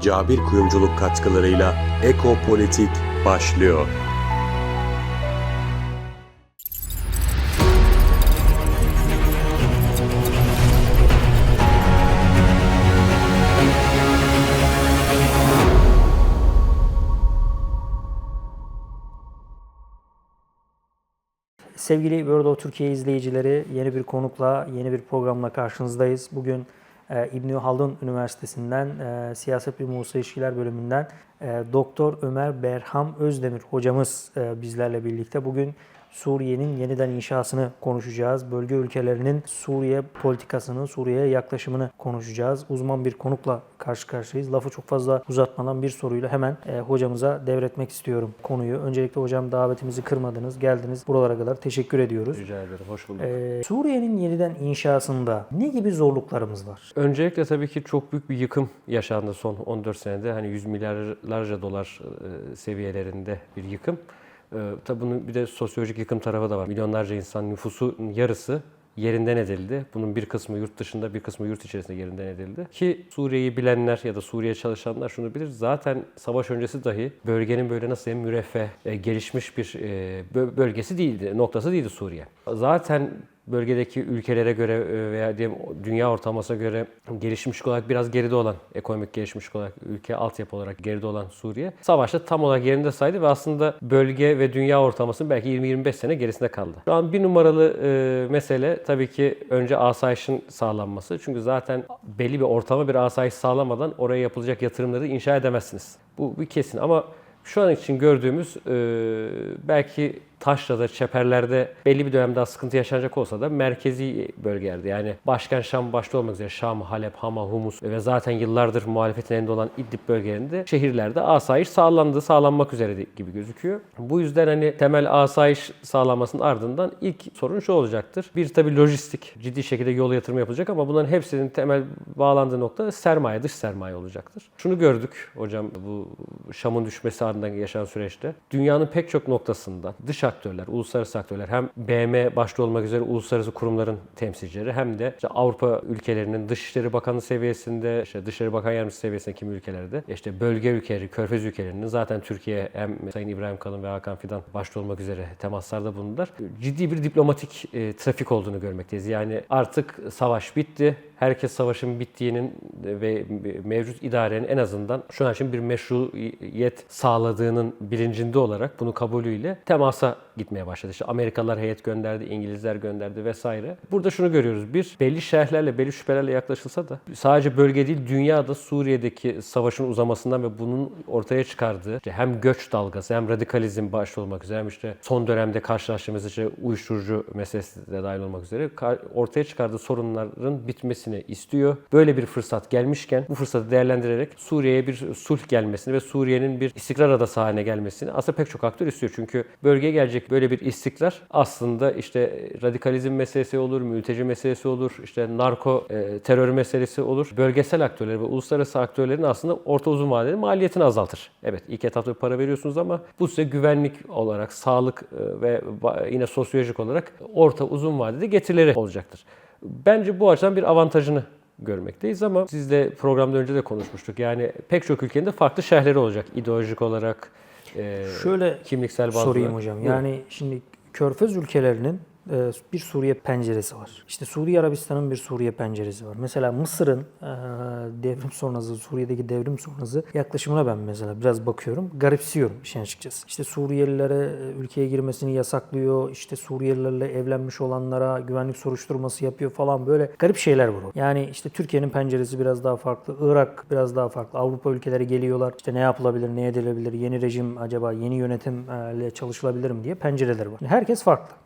Cabir Kuyumculuk katkılarıyla Ekopolitik başlıyor. Sevgili World of Türkiye izleyicileri yeni bir konukla, yeni bir programla karşınızdayız. Bugün e, İbni Haldun Üniversitesi'nden e, Siyaset Bilimi Uluslararası İlişkiler bölümünden e, Doktor Ömer Berham Özdemir hocamız e, bizlerle birlikte. Bugün Suriye'nin yeniden inşasını konuşacağız. Bölge ülkelerinin Suriye politikasını, Suriye'ye yaklaşımını konuşacağız. Uzman bir konukla karşı karşıyayız. Lafı çok fazla uzatmadan bir soruyla hemen e, hocamıza devretmek istiyorum konuyu. Öncelikle hocam davetimizi kırmadınız, geldiniz. Buralara kadar teşekkür ediyoruz. Rica ederim. Hoş bulduk. Ee, Suriye'nin yeniden inşasında ne gibi zorluklarımız var? Öncelikle tabii ki çok büyük bir yıkım yaşandı son 14 senede. Hani 100 milyarlarca dolar e, seviyelerinde bir yıkım. E, tabii bunun bir de sosyolojik yıkım tarafı da var. Milyonlarca insan nüfusun yarısı yerinden edildi. Bunun bir kısmı yurt dışında, bir kısmı yurt içerisinde yerinden edildi. Ki Suriye'yi bilenler ya da Suriye çalışanlar şunu bilir. Zaten savaş öncesi dahi bölgenin böyle nasıl diyeyim müreffeh, e, gelişmiş bir e, bö- bölgesi değildi, noktası değildi Suriye. Zaten bölgedeki ülkelere göre e, veya diyelim dünya ortalamasına göre gelişmiş olarak biraz geride olan, ekonomik gelişmiş olarak, ülke altyapı olarak geride olan Suriye savaşta tam olarak yerinde saydı ve aslında bölge ve dünya ortalamasının belki 20-25 sene gerisinde kaldı. Şu an bir numaralı e, mesele tabii ki önce asayişin sağlanması. Çünkü zaten belli bir ortama bir asayiş sağlamadan oraya yapılacak yatırımları inşa edemezsiniz. Bu bir kesin ama şu an için gördüğümüz e, belki taşrada, çeperlerde belli bir dönem daha sıkıntı yaşanacak olsa da merkezi bölgelerde yani başkent Şam başta olmak üzere Şam, Halep, Hama, Humus ve zaten yıllardır muhalefetin elinde olan İdlib bölgelerinde şehirlerde asayiş sağlandı, sağlanmak üzere gibi gözüküyor. Bu yüzden hani temel asayiş sağlanmasının ardından ilk sorun şu olacaktır. Bir tabii lojistik, ciddi şekilde yol yatırımı yapılacak ama bunların hepsinin temel bağlandığı nokta sermaye, dış sermaye olacaktır. Şunu gördük hocam bu Şam'ın düşmesi ardından yaşanan süreçte. Dünyanın pek çok noktasından dış aktörler, uluslararası aktörler hem BM başta olmak üzere uluslararası kurumların temsilcileri hem de işte Avrupa ülkelerinin Dışişleri Bakanı seviyesinde, işte Dışişleri Bakan Yardımcısı seviyesinde kimi ülkelerde, işte bölge ülkeleri, Körfez ülkelerinin zaten Türkiye hem Sayın İbrahim Kalın ve Hakan Fidan başta olmak üzere temaslarda bulundular. Ciddi bir diplomatik e, trafik olduğunu görmekteyiz. Yani artık savaş bitti. Herkes savaşın bittiğinin ve mevcut idarenin en azından şu an için bir meşruiyet sağladığının bilincinde olarak bunu kabulüyle temasa not gitmeye başladı. İşte Amerikalılar heyet gönderdi, İngilizler gönderdi vesaire. Burada şunu görüyoruz. Bir, belli şerhlerle, belli şüphelerle yaklaşılsa da sadece bölge değil, dünyada Suriye'deki savaşın uzamasından ve bunun ortaya çıkardığı işte hem göç dalgası hem radikalizm başta olmak üzere hem işte son dönemde karşılaştığımız işte uyuşturucu meselesi de dahil olmak üzere ortaya çıkardığı sorunların bitmesini istiyor. Böyle bir fırsat gelmişken bu fırsatı değerlendirerek Suriye'ye bir sulh gelmesini ve Suriye'nin bir istikrar adası haline gelmesini aslında pek çok aktör istiyor. Çünkü bölgeye gelecek böyle bir istikrar aslında işte radikalizm meselesi olur, mülteci meselesi olur, işte narko e, terör meselesi olur. Bölgesel aktörler ve uluslararası aktörlerin aslında orta uzun vadeli maliyetini azaltır. Evet ilk etapta para veriyorsunuz ama bu size güvenlik olarak, sağlık e, ve yine sosyolojik olarak orta uzun vadede getirileri olacaktır. Bence bu açıdan bir avantajını görmekteyiz ama sizle programda önce de konuşmuştuk. Yani pek çok ülkenin de farklı şehirleri olacak ideolojik olarak, e, Şöyle kimliksel bazda. sorayım hocam. Buyurun. Yani şimdi Körfez ülkelerinin bir Suriye penceresi var. İşte Suudi Arabistan'ın bir Suriye penceresi var. Mesela Mısır'ın e, devrim sonrası, Suriye'deki devrim sonrası yaklaşımına ben mesela biraz bakıyorum. Garipsiyorum işin açıkçası. İşte Suriyelilere e, ülkeye girmesini yasaklıyor. İşte Suriyelilerle evlenmiş olanlara güvenlik soruşturması yapıyor falan böyle garip şeyler var. Yani işte Türkiye'nin penceresi biraz daha farklı. Irak biraz daha farklı. Avrupa ülkeleri geliyorlar. İşte ne yapılabilir, ne edilebilir, yeni rejim acaba yeni yönetimle çalışılabilir mi diye pencereler var. Herkes farklı.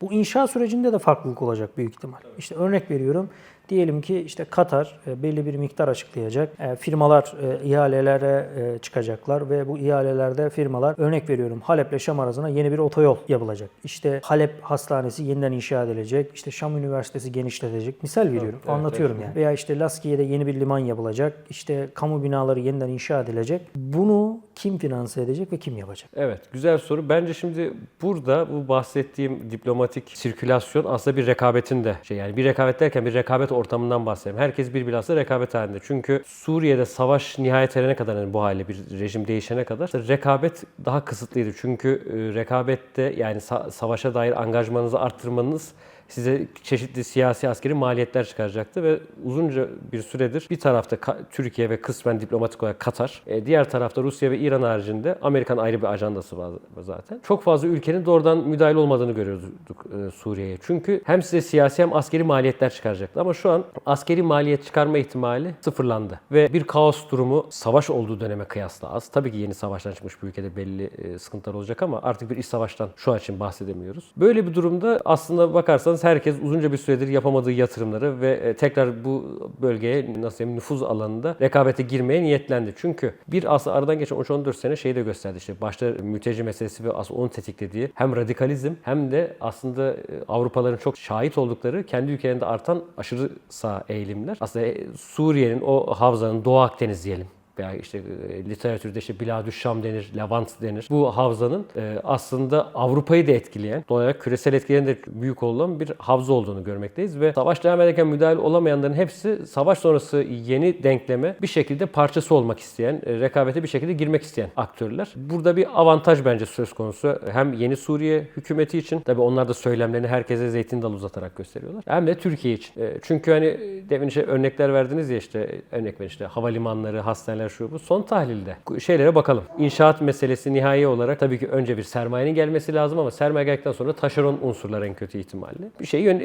Bu inşa sürecinde de farklılık olacak büyük ihtimal. İşte örnek veriyorum. Diyelim ki işte Katar e, belli bir miktar açıklayacak. E, Firmalar e, ihalelere çıkacaklar ve bu ihalelerde firmalar örnek veriyorum Halep ile Şam arasına yeni bir otoyol yapılacak. İşte Halep Hastanesi yeniden inşa edilecek. İşte Şam Üniversitesi genişletecek. Misal veriyorum. evet, Anlatıyorum yani. Veya işte Laskiye'de yeni bir liman yapılacak. İşte kamu binaları yeniden inşa edilecek. Bunu kim finanse edecek ve kim yapacak? Evet, güzel soru. Bence şimdi burada bu bahsettiğim diplomatik sirkülasyon aslında bir rekabetin de şey yani bir rekabet derken bir rekabet ortamından bahsedelim. Herkes birbirine rekabet halinde. Çünkü Suriye'de savaş nihayet erene kadar yani bu hale bir rejim değişene kadar rekabet daha kısıtlıydı. Çünkü e, rekabette yani sa- savaşa dair angajmanınızı arttırmanız size çeşitli siyasi askeri maliyetler çıkaracaktı ve uzunca bir süredir bir tarafta Türkiye ve kısmen diplomatik olarak Katar, e, diğer tarafta Rusya ve İran haricinde Amerikan ayrı bir ajandası var zaten. Çok fazla ülkenin doğrudan müdahil olmadığını görüyorduk e, Suriye'ye. Çünkü hem size siyasi hem askeri maliyetler çıkaracaktı ama şu an askeri maliyet çıkarma ihtimali sıfırlandı ve bir kaos durumu savaş olduğu döneme kıyasla az. Tabii ki yeni savaştan çıkmış bir ülkede belli e, sıkıntılar olacak ama artık bir iç savaştan şu an için bahsedemiyoruz. Böyle bir durumda aslında bakarsanız herkes uzunca bir süredir yapamadığı yatırımları ve e, tekrar bu bölgeye nasıl diyeyim nüfuz alanında rekabete girmeye niyetlendi. Çünkü bir aslında aradan geçen 13-14 sene şeyi de gösterdi işte başta mülteci meselesi ve aslında onun tetiklediği hem radikalizm hem de aslında e, Avrupaların çok şahit oldukları kendi ülkelerinde artan aşırı sağ eğilimler. Aslında e, Suriye'nin o havzanın Doğu Akdeniz diyelim veya işte e, literatürde işte Biladü Şam denir, Levant denir. Bu havzanın e, aslında Avrupa'yı da etkileyen, doğal olarak küresel etkilerin de büyük olan bir havza olduğunu görmekteyiz ve savaş devam ederken müdahale olamayanların hepsi savaş sonrası yeni denkleme bir şekilde parçası olmak isteyen, e, rekabete bir şekilde girmek isteyen aktörler. Burada bir avantaj bence söz konusu. Hem yeni Suriye hükümeti için, tabi onlar da söylemlerini herkese zeytin dalı uzatarak gösteriyorlar. Hem de Türkiye için. Çünkü hani demin işte örnekler verdiniz ya işte örnek verin işte havalimanları, hastaneler şu bu. Son tahlilde şeylere bakalım. İnşaat meselesi nihai olarak tabii ki önce bir sermayenin gelmesi lazım ama sermaye geldikten sonra taşeron unsurlar en kötü ihtimalle. Bir şeyi yön-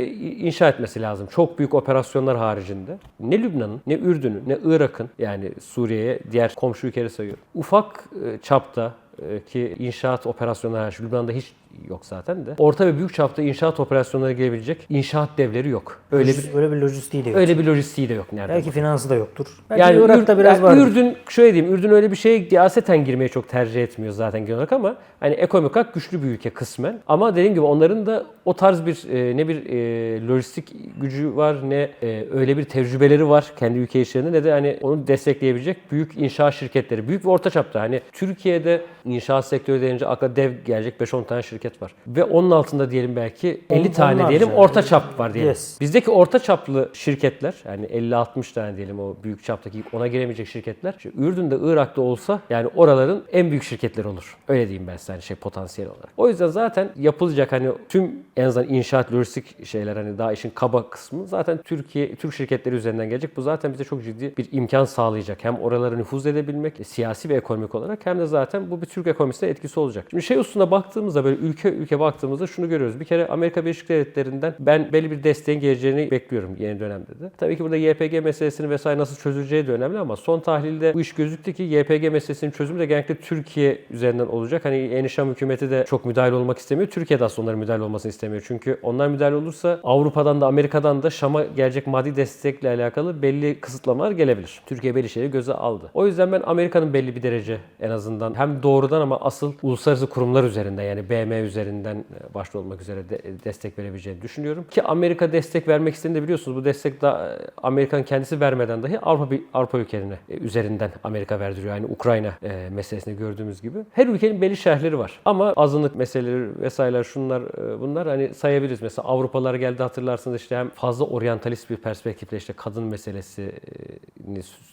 inşa etmesi lazım. Çok büyük operasyonlar haricinde. Ne Lübnan'ın, ne Ürdün'ün, ne Irak'ın yani Suriye'ye diğer komşu ülkeleri sayıyorum. Ufak e, çapta e, ki inşaat operasyonları Lübnan'da hiç yok zaten de. Orta ve büyük çapta inşaat operasyonları gelebilecek inşaat devleri yok. Öyle bir öyle bir lojistiği de yok. öyle bir lojistiği de yok nerede? Belki finansı da yoktur. Belki Yani Irak'ta Ür- biraz yani var. Ürdün şöyle diyeyim, Ürdün öyle bir şeye siyaseten girmeyi çok tercih etmiyor zaten genel olarak ama hani ekonomik olarak güçlü bir ülke kısmen. Ama dediğim gibi onların da o tarz bir e, ne bir e, lojistik gücü var ne e, öyle bir tecrübeleri var kendi ülke içlerinde ne de hani onu destekleyebilecek büyük inşaat şirketleri. Büyük ve orta çapta hani Türkiye'de inşaat sektörü denince akla dev gelecek 5-10 tane şirket var. Ve onun altında diyelim belki 50 On- tane diyelim orta çap var diyelim. Yes. Bizdeki orta çaplı şirketler yani 50-60 tane diyelim o büyük çaptaki ona giremeyecek şirketler. işte Ürdün'de, Irak'ta olsa yani oraların en büyük şirketleri olur. Öyle diyeyim ben size hani şey potansiyel olarak. O yüzden zaten yapılacak hani tüm en azından inşaat, lojistik şeyler hani daha işin kaba kısmı zaten Türkiye, Türk şirketleri üzerinden gelecek. Bu zaten bize çok ciddi bir imkan sağlayacak. Hem oralara nüfuz edebilmek siyasi ve ekonomik olarak hem de zaten bu bir Türk ekonomisine etkisi olacak. Şimdi şey hususuna baktığımızda böyle ülke ülke baktığımızda şunu görüyoruz. Bir kere Amerika Birleşik Devletleri'nden ben belli bir desteğin geleceğini bekliyorum yeni dönemde de. Tabii ki burada YPG meselesini vesaire nasıl çözüleceği de önemli ama son tahlilde bu iş gözüktü ki YPG meselesinin çözümü de genellikle Türkiye üzerinden olacak. Hani Yeni Şam hükümeti de çok müdahil olmak istemiyor. Türkiye de aslında onların müdahil olmasını istemiyor. Çünkü onlar müdahil olursa Avrupa'dan da Amerika'dan da Şam'a gelecek maddi destekle alakalı belli kısıtlamalar gelebilir. Türkiye belli şeyleri göze aldı. O yüzden ben Amerika'nın belli bir derece en azından hem doğrudan ama asıl uluslararası kurumlar üzerinden yani BM üzerinden e, başta olmak üzere de, destek verebileceğini düşünüyorum. Ki Amerika destek vermek istediğinde biliyorsunuz bu destek da Amerika'nın kendisi vermeden dahi Avrupa Avrupa ülkelerine e, üzerinden Amerika verdiriyor. Yani Ukrayna e, meselesini gördüğümüz gibi. Her ülkenin belli şerhleri var. Ama azınlık meseleleri vesaireler şunlar e, bunlar hani sayabiliriz. Mesela Avrupalılar geldi hatırlarsınız işte hem fazla oryantalist bir perspektifle işte kadın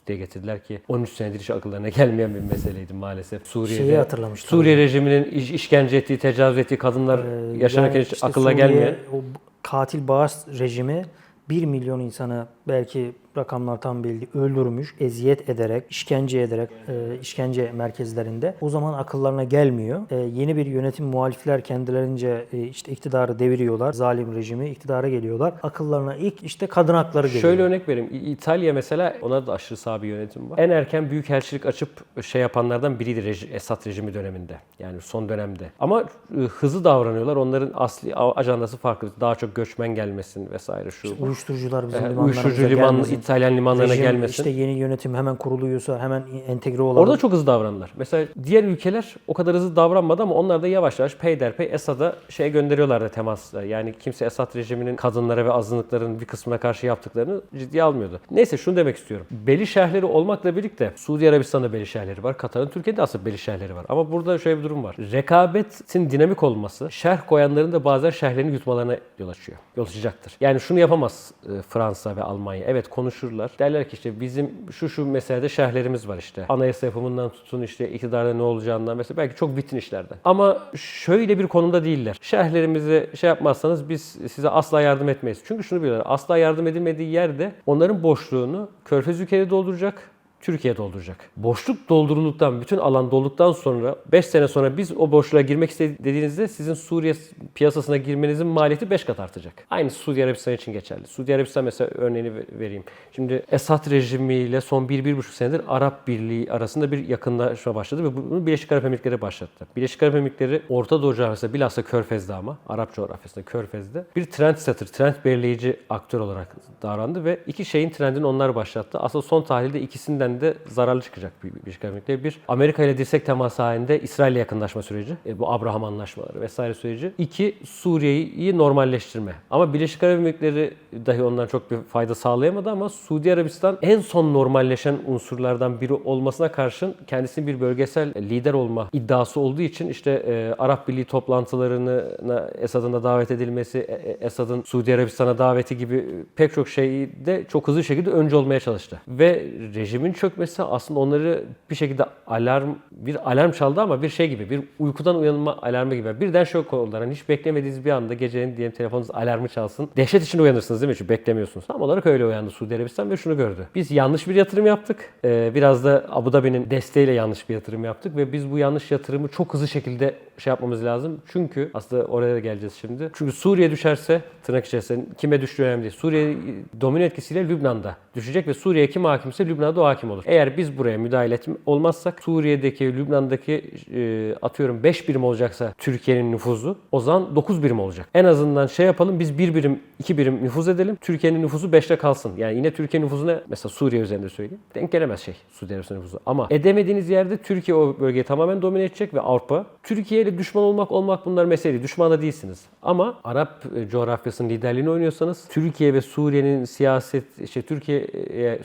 diye getirdiler ki 13 senedir hiç akıllarına gelmeyen bir meseleydi maalesef. Suriye'de Şeyi. Suriye rejiminin iş- işkence ettiği, tecavüz ettiği kadınlar Ee, yaşanırken yani hiç işte akılla Suriye, gelmeyen. O katil bağış rejimi 1 milyon insanı belki rakamlar tam belli öldürmüş, eziyet ederek, işkence ederek e, işkence merkezlerinde. O zaman akıllarına gelmiyor. E, yeni bir yönetim muhalifler kendilerince e, işte iktidarı deviriyorlar. Zalim rejimi iktidara geliyorlar. Akıllarına ilk işte kadın hakları geliyor. Şöyle örnek vereyim. İtalya mesela ona da aşırı sağ bir yönetim var. En erken büyük elçilik açıp şey yapanlardan biriydi reji, Esad rejimi döneminde. Yani son dönemde. Ama e, hızlı davranıyorlar. Onların asli ajandası farklı. Daha çok göçmen gelmesin vesaire şu. bu. Uyuşturucular bizim E, limanlarımıza uyuşturucu liman, gelmesin. İtalyan limanlarına Rejim, gelmesin. İşte yeni yönetim hemen kuruluyorsa hemen entegre olalım. Orada çok hızlı davranırlar. Mesela diğer ülkeler o kadar hızlı davranmadı ama onlar da yavaş yavaş peyderpey Esad'a şey gönderiyorlardı temasla. Yani kimse Esad rejiminin kadınlara ve azınlıkların bir kısmına karşı yaptıklarını ciddiye almıyordu. Neyse şunu demek istiyorum. Beli şerhleri olmakla birlikte Suudi Arabistan'da beli şerhleri var. Katar'ın Türkiye'de aslında beli şerhleri var. Ama burada şöyle bir durum var. Rekabetin dinamik olması şerh koyanların da bazen şerhlerini yutmalarına yol açıyor. Yol açacaktır. Yani şunu yapamaz e, Fransa ve Almanya Almanya. Evet konuşurlar. Derler ki işte bizim şu şu meselede şerhlerimiz var işte. Anayasa yapımından tutun işte iktidarda ne olacağından mesela belki çok bitin işlerden. Ama şöyle bir konumda değiller. Şerhlerimizi şey yapmazsanız biz size asla yardım etmeyiz. Çünkü şunu biliyorlar. Asla yardım edilmediği yerde onların boşluğunu Körfez ülkeleri dolduracak. Türkiye dolduracak. Boşluk doldurulduktan, bütün alan dolduktan sonra 5 sene sonra biz o boşluğa girmek istediğinizde sizin Suriye piyasasına girmenizin maliyeti 5 kat artacak. Aynı Suudi Arabistan için geçerli. Suudi Arabistan mesela örneğini ver- vereyim. Şimdi Esad rejimiyle son 1-1,5 senedir Arap Birliği arasında bir yakınlaşma başladı ve bunu Birleşik Arap Emirlikleri başlattı. Birleşik Arap Emirlikleri Orta Doğu coğrafyasında bilhassa Körfez'de ama Arap coğrafyasında Körfez'de bir trend setter, trend belirleyici aktör olarak davrandı ve iki şeyin trendini onlar başlattı. Aslında son tahlilde ikisinden de zararlı çıkacak bir Birleşik Arap Emirlikleri. Bir, Amerika ile dirsek teması halinde İsrail'le yakınlaşma süreci. E, bu Abraham anlaşmaları vesaire süreci. İki, Suriye'yi normalleştirme. Ama Birleşik Arap Emirlikleri dahi ondan çok bir fayda sağlayamadı ama Suudi Arabistan en son normalleşen unsurlardan biri olmasına karşın kendisinin bir bölgesel lider olma iddiası olduğu için işte e, Arap Birliği toplantılarına Esad'ın da davet edilmesi, e, e, Esad'ın Suudi Arabistan'a daveti gibi pek çok şeyi de çok hızlı şekilde önce olmaya çalıştı. Ve rejimin çökmesi aslında onları bir şekilde alarm, bir alarm çaldı ama bir şey gibi, bir uykudan uyanma alarmı gibi. Birden şok oldular. Hani hiç beklemediğiniz bir anda gecenin diyelim telefonunuz alarmı çalsın. Dehşet içinde uyanırsınız değil mi? Çünkü beklemiyorsunuz. Tam olarak öyle uyandı Suudi Arabistan ve şunu gördü. Biz yanlış bir yatırım yaptık. Ee, biraz da Abu Dhabi'nin desteğiyle yanlış bir yatırım yaptık ve biz bu yanlış yatırımı çok hızlı şekilde şey yapmamız lazım. Çünkü aslında oraya da geleceğiz şimdi. Çünkü Suriye düşerse tırnak içerisinde kime düştüğü önemli değil. Suriye domino etkisiyle Lübnan'da düşecek ve Suriye kim hakimse Lübnan'da o hakim olur. Eğer biz buraya müdahale etm- olmazsak Suriye'deki, Lübnan'daki e, atıyorum 5 birim olacaksa Türkiye'nin nüfuzu o zaman 9 birim olacak. En azından şey yapalım biz 1 birim, 2 birim nüfuz edelim. Türkiye'nin nüfusu 5'te kalsın. Yani yine Türkiye nüfusuna mesela Suriye üzerinde söyleyeyim. Denk gelemez şey Suudi Arabistan nüfusu. Ama edemediğiniz yerde Türkiye o bölgeyi tamamen domine edecek ve Avrupa. Türkiye ile düşman olmak olmak bunlar mesele. Düşman da değilsiniz. Ama Arap e, coğrafyasının liderliğini oynuyorsanız Türkiye ve Suriye'nin siyaset, işte Türkiye,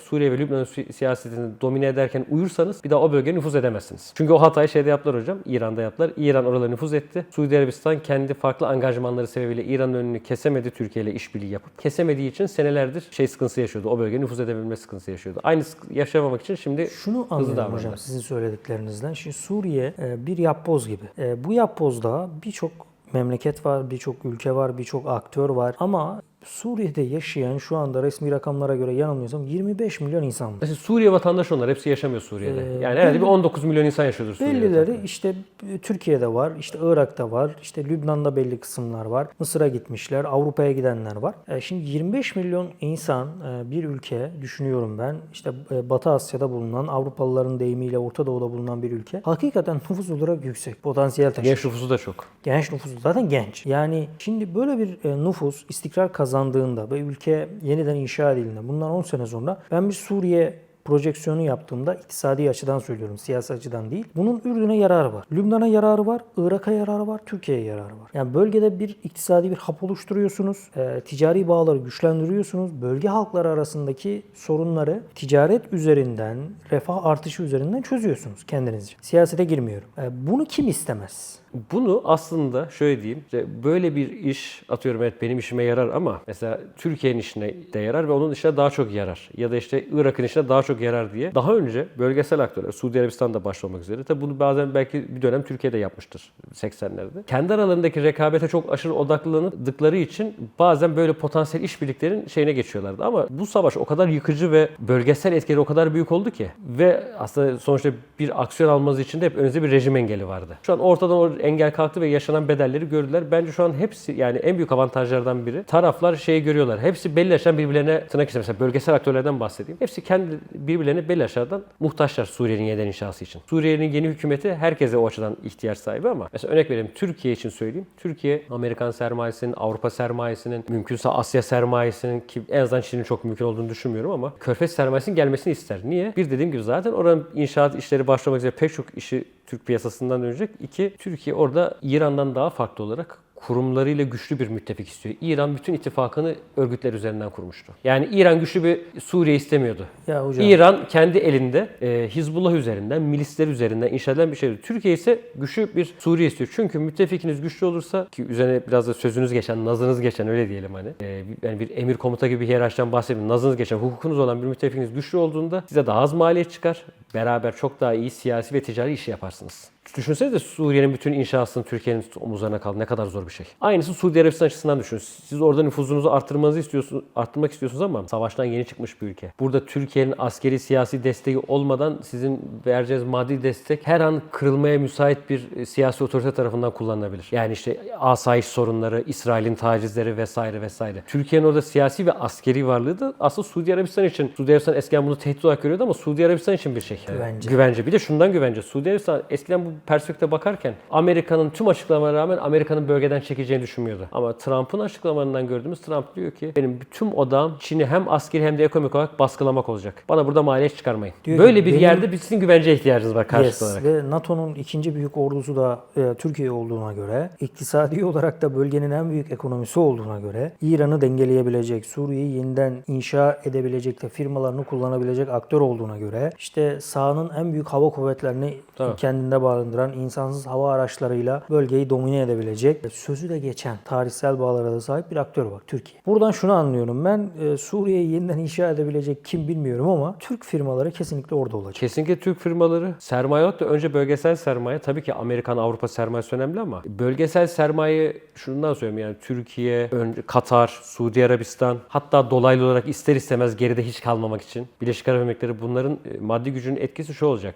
Suriye ve Lübnan'ın si- siyasetini domine ederken uyursanız bir daha o bölgeye nüfuz edemezsiniz. Çünkü o hatayı şeyde yaptılar hocam. İran'da yaptılar. İran oralara nüfuz etti. Suudi Arabistan kendi farklı angajmanları sebebiyle İran'ın önünü kesemedi Türkiye ile işbirliği yapıp. Kesemediği için senelerdir şey sıkıntısı yaşıyordu. O bölgeye nüfuz edebilme sıkıntısı yaşıyordu. Aynı sık- yaşamamak için şimdi Şunu anlıyorum hocam sizin söylediklerinizden. Şimdi Suriye e, bir yapboz gibi. E, Bu yapbozda birçok memleket var, birçok ülke var, birçok aktör var ama Suriye'de yaşayan şu anda resmi rakamlara göre yanılmıyorsam 25 milyon insan var. Mesela Suriye vatandaşı onlar. Hepsi yaşamıyor Suriye'de. Ee, yani herhalde bir belli- 19 milyon insan yaşıyordur Suriye'de. Bellileri işte e, Türkiye'de var, işte Irak'ta var, işte Lübnan'da belli kısımlar var, Mısır'a gitmişler, Avrupa'ya gidenler var. E, Şimdi 25 milyon insan e, bir ülke düşünüyorum ben, işte e, Batı Asya'da bulunan, Avrupalıların deyimiyle Orta Doğu'da bulunan bir ülke. Hakikaten nüfus olarak yüksek, potansiyel taşıyor. Genç nüfusu da çok. Genç nüfusu zaten genç. Yani şimdi böyle bir nüfus istikrar kazandığında ve ülke yeniden inşa edildiğinde bundan 10 sene sonra ben bir Suriye projeksiyonu yaptığımda iktisadi açıdan söylüyorum, siyasi açıdan değil. Bunun Ürdün'e yararı var. Lübnan'a yararı var, Irak'a yararı var, Türkiye'ye yararı var. Yani bölgede bir iktisadi bir hap oluşturuyorsunuz, e, ticari bağları güçlendiriyorsunuz, bölge halkları arasındaki sorunları ticaret üzerinden, refah artışı üzerinden çözüyorsunuz kendinizce. Siyasete girmiyorum. E, bunu kim istemez? Bunu aslında şöyle diyeyim. işte böyle bir iş atıyorum evet benim işime yarar ama mesela Türkiye'nin işine de yarar ve onun işine daha çok yarar. Ya da işte Irak'ın işine daha çok yarar diye. Daha önce bölgesel aktörler, Suudi Arabistan'da başta olmak üzere. Tabi bunu bazen belki bir dönem Türkiye'de yapmıştır 80'lerde. Kendi aralarındaki rekabete çok aşırı odaklandıkları için bazen böyle potansiyel işbirliklerin şeyine geçiyorlardı. Ama bu savaş o kadar yıkıcı ve bölgesel etkileri o kadar büyük oldu ki ve aslında sonuçta bir aksiyon almanız için de hep önünüzde bir rejim engeli vardı. Şu an ortadan o engel kalktı ve yaşanan bedelleri gördüler. Bence şu an hepsi yani en büyük avantajlardan biri. Taraflar şeyi görüyorlar. Hepsi belli aşağı birbirlerine tırnak içinde mesela bölgesel aktörlerden bahsedeyim. Hepsi kendi birbirlerine belli aşağıdan muhtaçlar Suriye'nin yeniden inşası için. Suriye'nin yeni hükümeti herkese o açıdan ihtiyaç sahibi ama mesela örnek vereyim Türkiye için söyleyeyim. Türkiye Amerikan sermayesinin, Avrupa sermayesinin, mümkünse Asya sermayesinin ki en azından Çin'in çok mümkün olduğunu düşünmüyorum ama Körfez sermayesinin gelmesini ister. Niye? Bir dediğim gibi zaten oranın inşaat işleri başlamak üzere pek çok işi Türk piyasasından dönecek. İki, Türkiye orada İran'dan daha farklı olarak kurumlarıyla güçlü bir müttefik istiyor. İran bütün ittifakını örgütler üzerinden kurmuştu. Yani İran güçlü bir Suriye istemiyordu. Ya hocam. İran kendi elinde e, Hizbullah üzerinden, milisler üzerinden inşa edilen bir şey. Türkiye ise güçlü bir Suriye istiyor. Çünkü müttefikiniz güçlü olursa ki üzerine biraz da sözünüz geçen, nazınız geçen öyle diyelim hani. E, yani bir emir komuta gibi bir hiyerarşiden bahsetmiyorum. Nazınız geçen, hukukunuz olan bir müttefikiniz güçlü olduğunda size daha az maliyet çıkar. Beraber çok daha iyi siyasi ve ticari iş yaparsınız. Düşünsenize Suriye'nin bütün inşasını Türkiye'nin omuzlarına kaldı. Ne kadar zor bir şey. Aynısı Suudi Arabistan açısından düşünün. Siz orada nüfuzunuzu arttırmanızı istiyorsunuz, arttırmak istiyorsunuz ama savaştan yeni çıkmış bir ülke. Burada Türkiye'nin askeri siyasi desteği olmadan sizin vereceğiniz maddi destek her an kırılmaya müsait bir e, siyasi otorite tarafından kullanılabilir. Yani işte asayiş sorunları, İsrail'in tacizleri vesaire vesaire. Türkiye'nin orada siyasi ve askeri varlığı da aslında Suudi Arabistan için. Suudi Arabistan eskiden bunu tehdit olarak görüyordu ama Suudi Arabistan için bir şey. Güvence. Güvence. Bir de şundan güvence. Suudi Arabistan eskiden bu perspektifte bakarken Amerika'nın tüm açıklamalarına rağmen Amerika'nın bölgeden çekeceğini düşünmüyordu. Ama Trump'ın açıklamalarından gördüğümüz Trump diyor ki benim tüm odam Çin'i hem askeri hem de ekonomik olarak baskılamak olacak. Bana burada maliyet çıkarmayın. Diyor ki, Böyle bir benim- yerde sizin güvenceye ihtiyacınız var karşılıklı Yes. olarak. Ve NATO'nun ikinci büyük ordusu da e, Türkiye olduğuna göre, iktisadi olarak da bölgenin en büyük ekonomisi olduğuna göre, İran'ı dengeleyebilecek, Suriye'yi yeniden inşa edebilecek ve firmalarını kullanabilecek aktör olduğuna göre, işte sahanın en büyük hava kuvvetlerini Tabii. kendinde barındıran insansız hava araçlarıyla bölgeyi domine edebilecek, sözü de geçen tarihsel bağlara da sahip bir aktör var Türkiye. Buradan şunu anlıyorum ben, e, Suriye'yi yeniden inşa edebilecek kim bilmiyorum ama Türk firmaları kesinlikle orada olacak. Kesinlikle Türk firmaları sermaye da önce bölgesel sermaye tabii ki Amerikan Avrupa sermayesi önemli ama bölgesel sermaye şundan söylüyorum yani Türkiye, önce Katar, Suudi Arabistan hatta dolaylı olarak ister istemez geride hiç kalmamak için Birleşik Arap Emirlikleri bunların e, maddi gücünün etkisi şu olacak.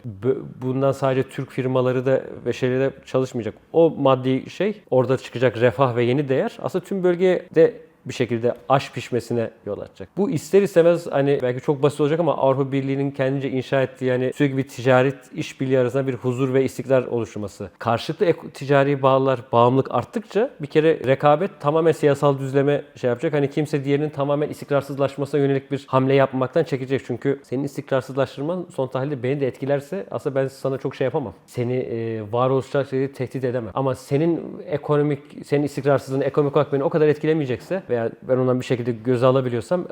Bundan sadece Türk firmaları da ve şeyleri de çalışmayacak. O maddi şey orada çıkacak refah ve yeni değer aslında tüm bölgede bir şekilde aş pişmesine yol açacak. Bu ister istemez hani belki çok basit olacak ama Avrupa Birliği'nin kendince inşa ettiği yani sürekli bir ticaret işbirliği arasında bir huzur ve istikrar oluşturması. Karşılıklı ticari bağlar, bağımlılık arttıkça bir kere rekabet tamamen siyasal düzleme şey yapacak. Hani kimse diğerinin tamamen istikrarsızlaşmasına yönelik bir hamle yapmaktan çekecek. Çünkü senin istikrarsızlaştırman son tahlilde beni de etkilerse aslında ben sana çok şey yapamam. Seni e, varoluşsal şeyleri tehdit edemem. Ama senin ekonomik, senin istikrarsızlığın ekonomik olarak beni o kadar etkilemeyecekse veya ben ondan bir şekilde göze alabiliyorsam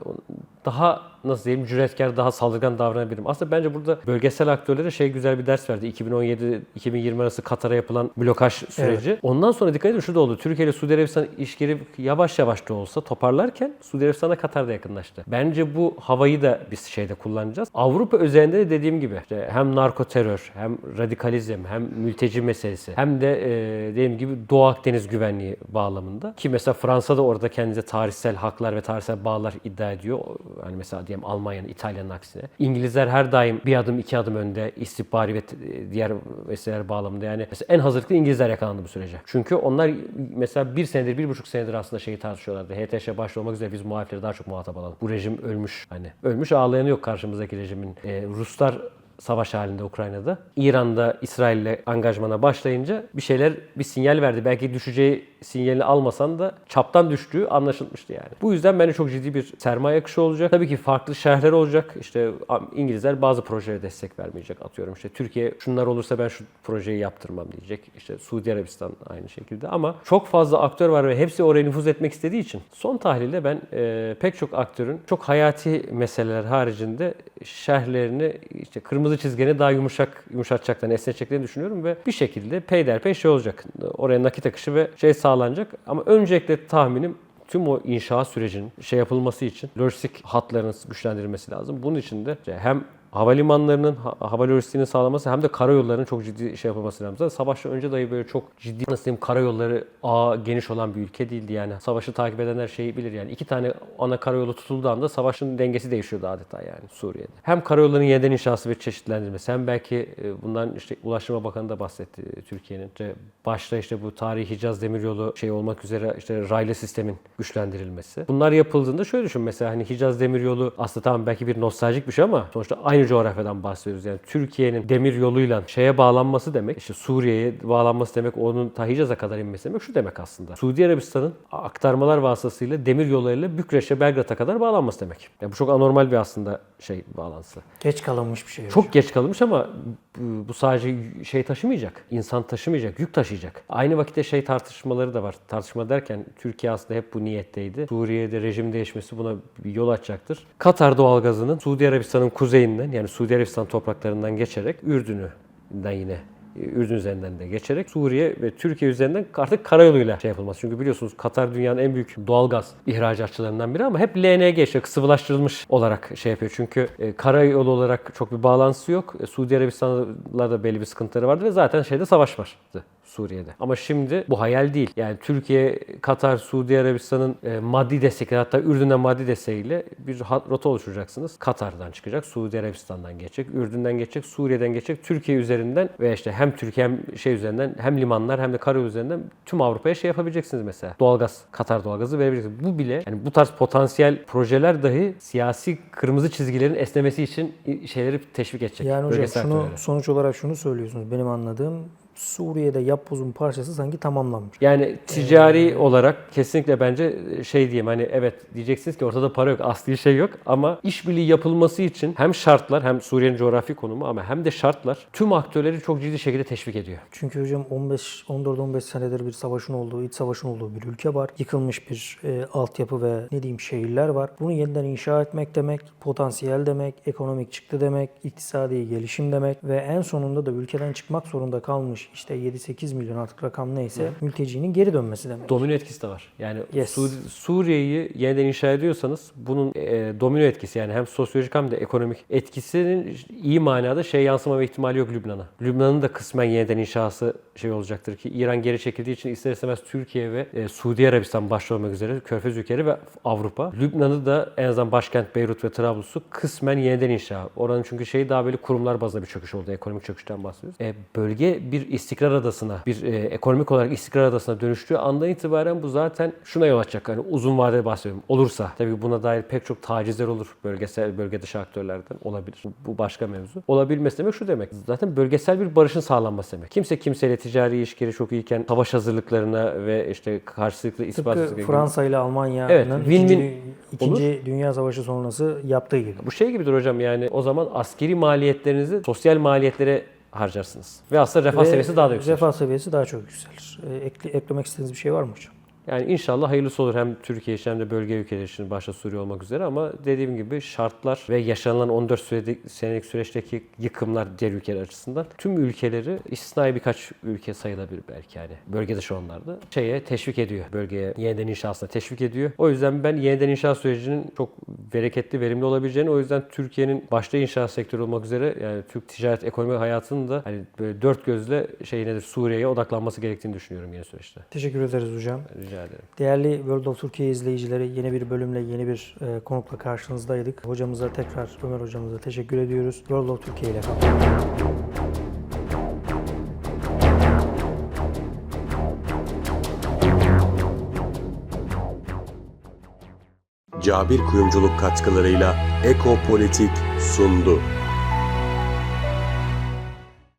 daha nasıl diyeyim cüretkar, daha saldırgan davranabilirim. Aslında bence burada bölgesel aktörlere şey güzel bir ders verdi. 2017-2020 arası Katar'a yapılan blokaj süreci. Ondan sonra dikkat edin şu da oldu. Türkiye ile Suudi Arabistan ilişkileri yavaş yavaş da olsa toparlarken Suudi Arabistan'la Katar da yakınlaştı. Bence bu havayı da biz şeyde kullanacağız. Avrupa özelinde de dediğim gibi işte hem narko terör, hem radikalizm, hem mülteci meselesi, hem de e, dediğim gibi Doğu Akdeniz güvenliği bağlamında. Ki mesela Fransa da orada kendine tarihsel haklar ve tarihsel bağlar iddia ediyor. Hani mesela diyelim Almanya'nın, İtalya'nın aksine. İngilizler her daim bir adım iki adım önde istihbari ve diğer meseleler bağlamında. Yani mesela en hazırlıklı İngilizler yakalandı bu sürece. Çünkü onlar mesela bir senedir, bir buçuk senedir aslında şeyi tartışıyorlardı. HTŞ başta olmak üzere biz muhalifleri daha çok muhatap alalım. Bu rejim ölmüş. Hani ölmüş ağlayanı yok karşımızdaki rejimin. Ee, Ruslar savaş halinde Ukrayna'da. İran'da İsrail'le angajmana başlayınca bir şeyler bir sinyal verdi. Belki düşeceği sinyalini almasan da çaptan düştüğü anlaşılmıştı yani. Bu yüzden bence çok ciddi bir sermaye akışı olacak. Tabii ki farklı şerhler olacak. İşte İngilizler bazı projelere destek vermeyecek atıyorum. İşte Türkiye şunlar olursa ben şu projeyi yaptırmam diyecek. İşte Suudi Arabistan aynı şekilde ama çok fazla aktör var ve hepsi oraya nüfuz etmek istediği için son tahlilde ben e, pek çok aktörün çok hayati meseleler haricinde şerhlerini işte kırmızı çizgini daha yumuşak yumuşatacaklarını, esneteceklerini düşünüyorum ve bir şekilde peyderpey şey olacak. Oraya nakit akışı ve şey sağlanacak. Ama öncelikle tahminim tüm o inşaat sürecinin şey yapılması için lojistik hatların güçlendirilmesi lazım. Bunun için de hem havalimanlarının, ha- hava lojistiğinin sağlaması hem de karayollarının çok ciddi şey yapılması lazım. Savaştan önce dahi böyle çok ciddi nasıl diyeyim karayolları ağı geniş olan bir ülke değildi yani. Savaşı takip edenler şeyi bilir yani. iki tane ana karayolu tutulduğu anda savaşın dengesi değişiyordu adeta yani Suriye'de. Hem karayollarının yeniden inşası ve çeşitlendirilmesi hem belki e, bundan işte Ulaştırma Bakanı da bahsetti e, Türkiye'nin. İşte başta işte bu tarihi Hicaz Demiryolu şey olmak üzere işte raylı sistemin güçlendirilmesi. Bunlar yapıldığında şöyle düşün mesela hani Hicaz Demiryolu aslında tamam belki bir nostaljik bir şey ama sonuçta aynı aynı coğrafyadan bahsediyoruz. Yani Türkiye'nin demir yoluyla şeye bağlanması demek, işte Suriye'ye bağlanması demek, onun ta Hicaz'a kadar inmesi demek şu demek aslında. Suudi Arabistan'ın aktarmalar vasıtasıyla demir yollarıyla Bükreş'e Belgrad'a kadar bağlanması demek. Yani bu çok anormal bir aslında şey bağlantısı. Geç kalınmış bir şey. Çok geç kalınmış ama bu bu sadece şey taşımayacak, insan taşımayacak, yük taşıyacak. Aynı vakitte şey tartışmaları da var. Tartışma derken Türkiye aslında hep bu niyetteydi. Suriye'de rejim değişmesi buna bir yol açacaktır. Katar doğalgazının Suudi Arabistan'ın kuzeyinden yani Suudi Arabistan topraklarından geçerek Ürdün'den yine Ürdün üzerinden de geçerek Suriye ve Türkiye üzerinden artık karayoluyla şey yapılması. Çünkü biliyorsunuz Katar dünyanın en büyük doğalgaz ihracatçılarından biri ama hep LNG işte sıvılaştırılmış olarak şey yapıyor. Çünkü e, karayolu olarak çok bir bağlantısı yok. E, Suudi Arabistan'la da belli bir sıkıntıları vardı ve zaten şeyde savaş vardı. Suriye'de. Ama şimdi bu hayal değil. Yani Türkiye, Katar, Suudi Arabistan'ın e, maddi destekleri hatta Ürdün'den maddi desteğiyle bir rota oluşturacaksınız. Katar'dan çıkacak, Suudi Arabistan'dan geçecek, Ürdün'den geçecek, Suriye'den geçecek, Türkiye üzerinden ve işte hem Türkiye hem şey üzerinden hem limanlar hem de karayolu üzerinden tüm Avrupa'ya şey yapabileceksiniz mesela. Doğalgaz, Katar doğalgazı verebileceksiniz. Bu bile yani bu tarz potansiyel projeler dahi siyasi kırmızı çizgilerin esnemesi için şeyleri teşvik edecek. Yani hocam şunu sonuç olarak şunu söylüyorsunuz. Benim anladığım Suriye'de yapbozun parçası sanki tamamlanmış. Yani ticari olarak kesinlikle bence şey diyeyim hani evet diyeceksiniz ki ortada para yok, asli şey yok ama işbirliği yapılması için hem şartlar hem Suriye'nin coğrafi konumu ama hem de şartlar tüm aktörleri çok ciddi şekilde teşvik ediyor. Çünkü hocam 15 14-15 senedir bir savaşın olduğu, iç savaşın olduğu bir ülke var. Yıkılmış bir e, altyapı ve ne diyeyim şehirler var. Bunu yeniden inşa etmek demek, potansiyel demek, ekonomik çıktı demek, iktisadi gelişim demek ve en sonunda da ülkeden çıkmak zorunda kalmış işte 7-8 milyon artık rakam neyse mültecinin geri dönmesi demek. Domino etkisi de var. Yani Yes. Su- Suriye'yi yeniden inşa ediyorsanız bunun e, domino etkisi yani hem sosyolojik hem de ekonomik etkisinin iyi manada şey yansıma ve ihtimali yok Lübnan'a. Lübnan'ın da kısmen yeniden inşası şey olacaktır ki İran geri çekildiği için ister istemez Türkiye ve e, Suudi Arabistan başta olmak üzere Körfez ülkeleri ve Avrupa. Lübnan'ı da en azından başkent Beyrut ve Trablus'u kısmen yeniden inşa. Oranın çünkü şeyi daha böyle kurumlar bazında bir çöküş oldu. Ekonomik çöküşten bahsediyoruz. E, bölge bir istikrar adasına, bir e, ekonomik olarak istikrar adasına dönüştüğü andan itibaren bu zaten şuna yol açacak. Hani uzun vadede bahsediyorum. Olursa tabii buna dair pek çok tacizler olur bölgesel bölge dışı aktörlerden olabilir. Bu, başka mevzu. Olabilmesi demek şu demek. Zaten bölgesel bir barışın sağlanması demek. Kimse kimseyle ticari ilişkileri çok iyiken savaş hazırlıklarına ve işte karşılıklı ispat Fransa ile Almanya'nın Evet, ikinci, win-win ikinci Dünya Savaşı sonrası yaptığı gibi. Bu şey gibidir hocam yani o zaman askeri maliyetlerinizi sosyal maliyetlere harcarsınız. Ve aslında refah Ve seviyesi daha da yükselir. Refah seviyesi daha çok yükselir. Ekle- eklemek istediğiniz bir şey var mı hocam? Yani inşallah hayırlısı olur hem Türkiye için hem de bölge ülkeleri için başta Suriye olmak üzere ama dediğim gibi şartlar ve yaşanılan 14 sürede- senelik süreçteki yıkımlar diğer ülkeler açısından tüm ülkeleri istisnai birkaç ülke sayılabilir belki yani bölge dışı onlar da şeye teşvik ediyor. Bölgeye yeniden inşasına teşvik ediyor. O yüzden ben yeniden inşa sürecinin çok bereketli, verimli olabileceğini o yüzden Türkiye'nin başta inşaat sektörü olmak üzere yani Türk ticaret ekonomi hayatının da hani böyle dört gözle şey nedir Suriye'ye odaklanması gerektiğini düşünüyorum yeni süreçte. Teşekkür ederiz hocam. Rica ederim. Değerli World of Türkiye izleyicileri yeni bir bölümle yeni bir e, konukla karşınızdaydık. Hocamıza tekrar Ömer hocamıza teşekkür ediyoruz. World of Türkiye ile kalın. Cabir Kuyumculuk katkılarıyla Eko Politik sundu.